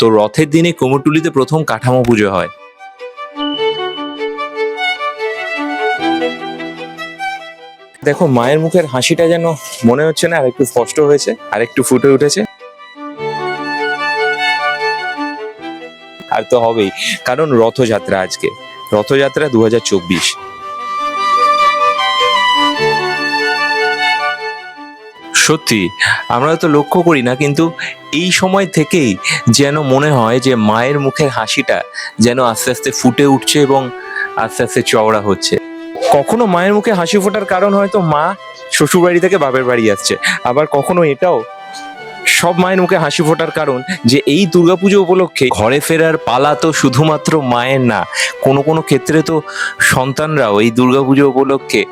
তো রথের দিনে কুমোরটুলিতে প্রথম কাঠামো পুজো হয়। দেখো, মায়ের মুখের হাসিটা যেন মনে হচ্ছে না আর একটু স্পষ্ট হয়েছে আর একটু ফুটে উঠেছে। আর তো হবেই, কারণ রথযাত্রা আজকে। রথযাত্রা দু হাজার চব্বিশ। সত্যি, আমরা তো লক্ষ্য করি না, কিন্তু এই সময় থেকেই যেন মনে হয় যে মায়ের মুখের হাসিটা যেন আস্তে আস্তে ফুটে উঠছে এবং আস্তে আস্তে চওড়া হচ্ছে। কখনো মায়ের মুখে হাসি ফোটার কারণ হয়তো মা শ্বশুর বাড়ি থেকে বাপের বাড়ি আসছে, আবার কখনো এটাও। সব মায়ের মুখে হাসি ফোটার কারণ যে এই দুর্গাপুজো উপলক্ষে ঘরে ফেরার পালা তো শুধুমাত্র মায়ের না, কোনো কোনো ক্ষেত্রে তো সন্তানরাও এই দুর্গাপুজো উপলক্ষে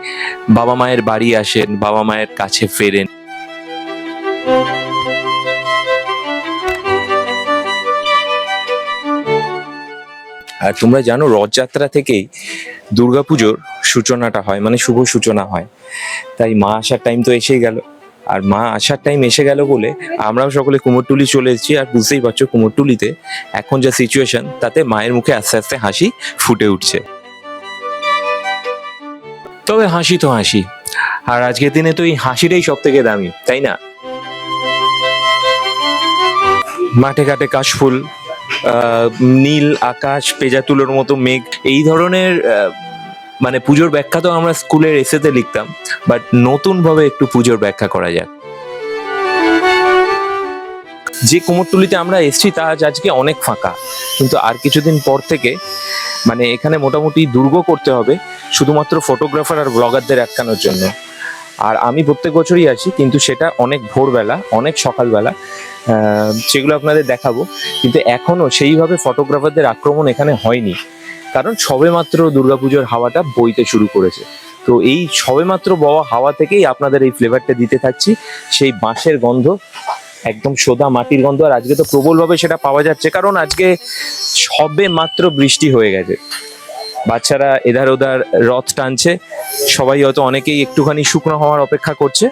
বাবা মায়ের বাড়ি আসেন, বাবা মায়ের কাছে ফেরেন। আর তোমরা জানো রথযাত্রা থেকেই দুর্গাপুজোর সূচনাটা হয় মানে শুভ সূচনা হয়। তাই মা আসার টাইম তো এসেই গেল। আর মা আসার টাইম এসে গেল বলে আমরাও সকলে কুমোরটুলি চলে এসেছি আর বুঝতেই পারছ কুমোরটুলিতে এখন যা সিচুয়েশন তাতে মায়ের মুখে আস্তে আস্তে হাসি ফুটে উঠছে। তবে হাসি তো হাসি। আর আজকের দিনে তো এই হাসিটাই সব থেকে দামি, তাই না? মাঠে ঘাটে কাশফুল নীল, আকাশ পেজা তুলোর মতো মেঘ, এই ধরনের মানে পুজোর ব্যাখ্যা তো আমরা স্কুলের এসেতে লিখতাম বাট নতুন ভাবে একটু পুজোর ব্যাখ্যা করা যাক। যে কুমোরটুলিতে আমরা এসছি, তা আজ আজকে অনেক ফাঁকা, কিন্তু আর কিছুদিন পর থেকে মানে এখানে মোটামুটি দুর্গ করতে হবে, শুধুমাত্র ফটোগ্রাফার আর ব্লগারদের আটকানোর জন্য। আর আমি প্রত্যেক বছরই আছি, কিন্তু সেটা অনেক ভোরবেলা, অনেক সকালবেলা সেগুলো আপনাদের দেখাবো। কিন্তু এখনও সেইভাবে ফটোগ্রাফারদের আক্রমণ এখানে হয়নি। কারণ সবেমাত্র দুর্গাপুজোর হাওয়াটা বইতে শুরু করেছে। তো এই সবেমাত্র বওয়া হাওয়া থেকেই আপনাদের এই ফ্লেভারটা দিতে থাকছি। সেই বাঁশের গন্ধ, একদম সোদা মাটির গন্ধ, আর আজকে তো প্রবলভাবে সেটা পাওয়া যাচ্ছে। কারণ আজকে সবে মাত্র বৃষ্টি হয়ে গেছে। বাচ্চারা এধার ওধার রথ টানছে। সবাই হয়তো অনেকেই একটুখানি শুকনো হওয়ার অপেক্ষা করছে।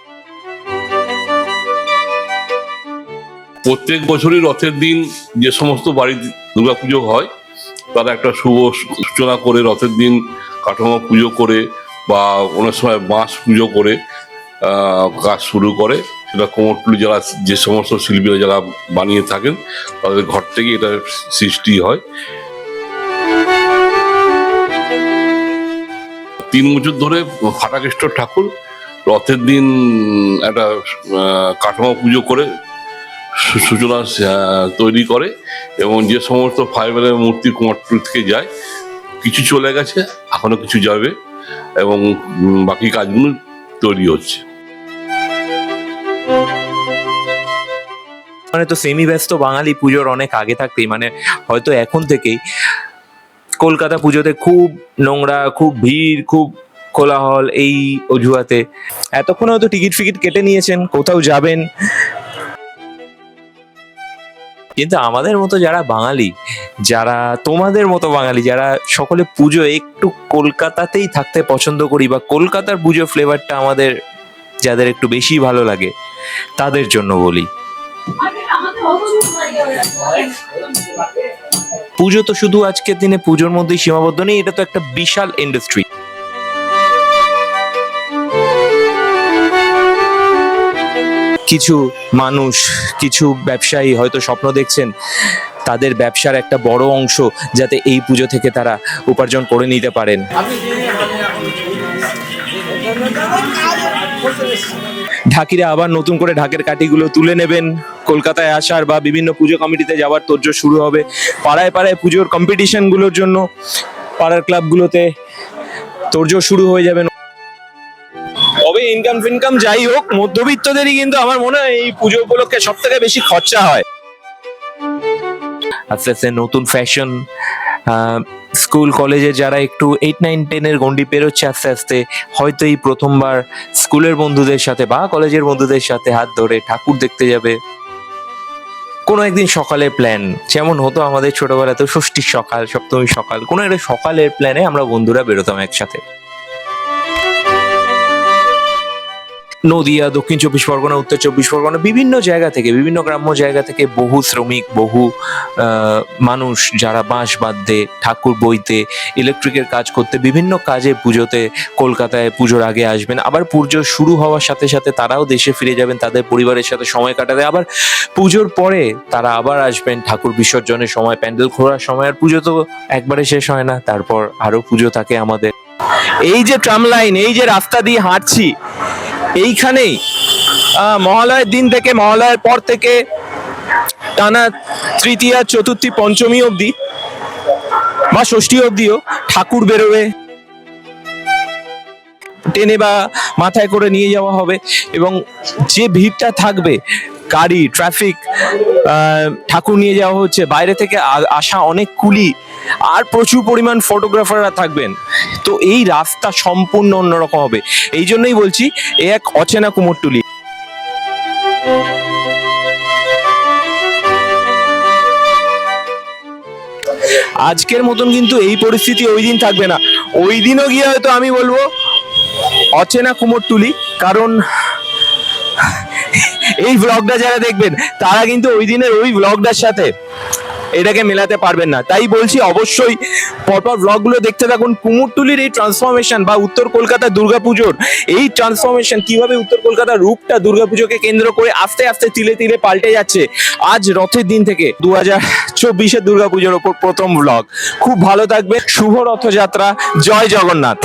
প্রত্যেক বছরই রথের দিন যে সমস্ত বাড়ির দুর্গাপুজো হয়, তারা একটা শুভ সূচনা করে রথের দিন কাঠামো পুজো করে বা অনেক সময় বাঁশ পুজো করে কাজ শুরু করে। সেটা কোমরটুলি যারা যে সমস্ত শিল্পীরা যারা বানিয়ে থাকেন, তাদের ঘর থেকে এটা সৃষ্টি হয়। তিন বছর ধরে ফাটাকেশ্বর ঠাকুর, রথের দিন একটা কাঠামো পুজো করে সূচনা তৈরি করে এবং যে সমস্ত ফাইবারের মূর্তি কুমারটুলি থেকে যায়, কিছু চলে গেছে, এখনও কিছু যাবে এবং বাকি কাজগুলো তৈরি হচ্ছে। মানে তো সেমি ব্যস্ত বাঙালি পুজোর অনেক আগে থাকতেই মানে হয়তো এখন থেকেই কলকাতা পুজোতে খুব নোংরা, খুব ভিড়, খুব কোলাহল এই অজুহাতে। এতক্ষণ হয়তো টিকিট ফিকিট কেটে নিয়েছেন, কোথাও যাবেন। কিন্তু আমাদের মতো যারা বাঙালি, যারা তোমাদের মতো বাঙালি, যারা সকলে পুজো একটু কলকাতাতেই থাকতে পছন্দ করি বা কলকাতার পুজো ফ্লেভারটা আমাদের, যাদের একটু বেশি ভালো লাগে, তাদের জন্য বলি। পুজো তো শুধু আজকের দিনে, পুজোর মধ্যেই সীমাবদ্ধ নেই, এটা তো একটা বিশাল ইন্ডাস্ট্রি কিছু মানুষ, কিছু ব্যবসায়ী হয়তো স্বপ্ন দেখছেন, তাদের ব্যবসার একটা বড় অংশ যাতে এই পুজো থেকে তারা উপার্জন করে নিতে পারেন। ঢাকিরা আবার নতুন করে ঢাকের কাঠিগুলো তুলে নেবেন। কলকাতায় আসার বা বিভিন্ন পুজো কমিটিতে যাওয়ার তোর্য শুরু হবে। পাড়ায় পাড়ায় পুজোর কম্পিটিশনগুলোর জন্য পাড়ার ক্লাবগুলোতে তোর্য শুরু হয়ে যাবে। তবে ইনকাম ফিনকাম যাই হোক, মধ্যবিত্তদেরই কিন্তু আমার মনে হয় এই পুজো উপলক্ষে সব থেকে বেশি খরচা হয়। আস্তে আস্তে নতুন ফ্যাশন স্কুল কলেজে যারা একটু এইট নাইন টেনের গন্ডি পেরোচ্ছে আস্তে আস্তে, হয়তো এই প্রথমবার স্কুলের বন্ধুদের সাথে বা কলেজের বন্ধুদের সাথে হাত ধরে ঠাকুর দেখতে যাবে। কোনো একদিন সকালের প্ল্যান যেমন হতো আমাদের ছোটবেলাতে ষষ্ঠীর সকাল, সপ্তমীর সকাল, কোনো একটা সকালের প্ল্যানে আমরা বন্ধুরা বেরোতাম একসাথে। নদিয়া, দক্ষিণ চব্বিশ পরগনা, উত্তর চব্বিশ পরগনা, বিভিন্ন জায়গা থেকে, বিভিন্ন গ্রাম্য জায়গা থেকে বহু শ্রমিক, বহু মানুষ যারা বাঁশ বাঁধতে, ঠাকুর বইতে ইলেকট্রিকের কাজ করতে, বিভিন্ন কাজে পুজোতে কলকাতায় পুজোর আগে আসবেন। আবার পুজো শুরু হওয়ার সাথে সাথে তারাও দেশে ফিরে যাবেন, তাদের পরিবারের সাথে সময় কাটাতে। আবার পুজোর পরে তারা আবার আসবেন, ঠাকুর বিসর্জনের সময়, প্যান্ডেল খোলার সময়। আর পুজো তো একবারে শেষ হয় না, তারপর আরও পুজো থাকে আমাদের। এই যে ট্রাম লাইন এই যে রাস্তা দিয়ে হাঁটছি এইখানেই মহালয়ের দিন থেকে, মহালয়ের পর থেকে টানা তৃতীয়া, চতুর্থী, পঞ্চমী অবধি বা ষষ্ঠী অবধিও ঠাকুর বেরোবে। টেনে বা মাথায় করে নিয়ে যাওয়া হবে এবং যে ভিড়টা থাকবে, গাড়ি ট্রাফিক ঠাকুর নিয়ে যাওয়া হচ্ছে। বাইরে থেকে আসা অনেক কুলি আর প্রচুর পরিমাণ ফটোগ্রাফাররা থাকবেন। তো এই রাস্তা সম্পূর্ণ অন্যরকম হবে। এই জন্যই বলছি, এ এক অচেনা কুমোরটুলি। আজকের মতন কিন্তু এই পরিস্থিতি ওই দিন থাকবে না। ওই দিনও গিয়ে হয়তো আমি বলব, অচেনা কুমোরটুলি, কারণ এই ব্লগটা যারা দেখবেন, তারা কিন্তু ওই দিনের ওই ব্লগটার সাথে এটাকে মেলাতে পারবেন না। তাই বলছি, অবশ্যই পরপর ব্লগগুলো দেখতে থাকুন। কুমোরটুলির এই ট্রান্সফরমেশন বা উত্তর কলকাতা দুর্গাপুজোর এই ট্রান্সফরমেশন কীভাবে উত্তর কলকাতার রূপটা দুর্গাপুজোকে কেন্দ্র করে আস্তে আস্তে তিলে তিলে পাল্টে যাচ্ছে, আজ রথের দিন থেকে দু হাজার চব্বিশের দুর্গাপুজোর ওপর প্রথম ব্লগ খুব ভালো থাকবে শুভ রথযাত্রা। জয় জগন্নাথ।